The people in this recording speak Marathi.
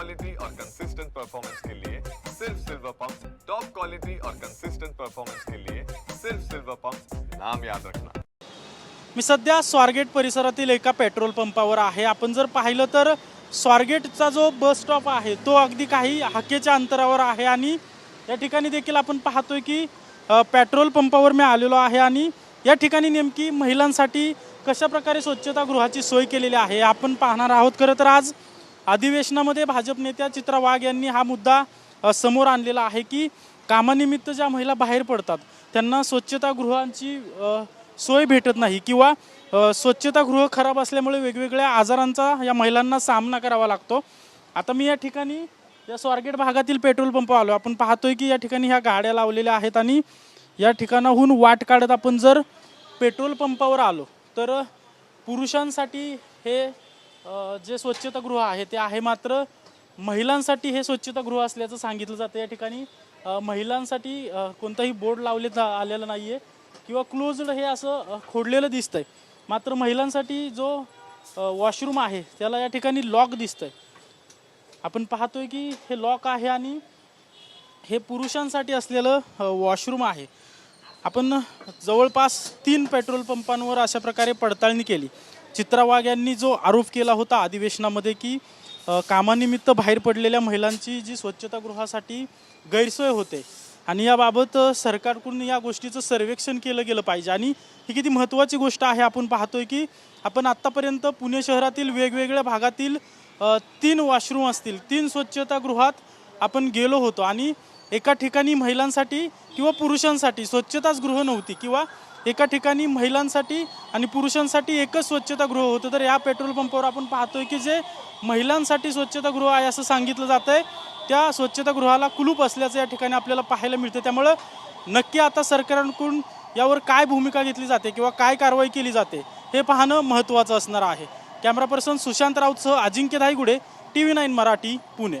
क्वालिटी और कंसिस्टेंट परफॉर्मेंस के लिए सिर्फ सिल्वर पंप टॉप क्वालिटी और कंसिस्टेंट परफॉर्मेंस के लिए सिर्फ सिल्वर पंप नाम याद रखना। मी सध्या स्वारगेट परिसरातील एका पेट्रोल पंपावर आहे. आपण जर पाहिलं तर स्वारगेटचा जो बस स्टॉप आहे तो अगदी काही हाकेच्या अंतरावर आहे आणि या ठिकाणी देखील आपण पाहतोय की पेट्रोल पंपावर मी आलेलो आहे आणि या ठिकाणी नेमकी महिलांसाठी कशा प्रकारे स्वच्छतागृहाची सोय केलेली आहे आपण पाहणार आहोत. खरं तर आज अधिवेशनामध्ये भाजप नेत्या चित्रा वाघ यांनी हा मुद्दा समोर आणलेला आहे की कामानिमित्त ज्या महिला बाहेर पडतात त्यांना स्वच्छतागृहांची सोय भेटत नाही किंवा स्वच्छतागृह खराब असल्यामुळे वेगवेगळ्या आजारांचा या महिलांना सामना करावा लागतो. आता मी या ठिकाणी या स्वारगेट भागातील पेट्रोल पंप आलो. आपण पाहतोय की या ठिकाणी ह्या गाड्या लावलेल्या आहेत आणि या ठिकाणाहून वाट काढत आपण जर पेट्रोल पंपावर आलो तर पुरुषांसाठी हे अ, जे स्वच्छतागृह आहे ते आहे मात्र महिलांसाठी हे स्वच्छतागृह असल्याचं सांगितलं जातं. या ठिकाणी अ, महिलांसाठी अ, कोणताही बोर्ड लावले आलेला नाही आहे किंवा क्लोज्ड हे असं अ, खोडलेलं दिसतंय. मात्र महिलांसाठी जो वॉशरूम आहे त्याला या ठिकाणी लॉक दिसतंय. आपण पाहतोय की हे लॉक आहे आणि हे पुरुषांसाठी असलेलं वॉशरूम आहे. आपण जवळपास तीन पेट्रोल पंपांवर अशा प्रकारे पडताळणी केली. चित्रा वाघ यांनी जो आरोप केला होता अधिवेशनामध्ये की कामानिमित्त बाहेर पडलेल्या महिलांची जी स्वच्छतागृहासाठी गैरसोय होते आणि याबाबत सरकारकडून या गोष्टीचं सर्वेक्षण केलं गेलं पाहिजे. आणि ही किती महत्त्वाची गोष्ट आहे आपण पाहतोय की आपण आत्तापर्यंत पुणे शहरातील वेगवेगळ्या भागातील तीन वॉशरूम असतील तीन स्वच्छतागृहात आपण गेलो होतो. आणि एका ठिकाणी महिलांसाठी किंवा पुरुषांसाठी स्वच्छताच गृह नव्हती किंवा एका ठिकाणी महिलांसाठी आणि पुरुषांसाठी एकच स्वच्छतागृह होतं तर या पेट्रोल पंपावर आपण पाहतोय की जे महिलांसाठी स्वच्छतागृह आहे असं सांगितलं जातं आहे त्या स्वच्छतागृहाला कुलूप असल्याचं या ठिकाणी आपल्याला पाहायला मिळतं. त्यामुळं नक्की आता सरकारकडून यावर काय भूमिका घेतली जाते किंवा काय कारवाई केली जाते हे पाहणं महत्त्वाचं असणार आहे. Camera person Sushant राऊतसह Ajinkya Dhaygude T V nine Marathi Pune.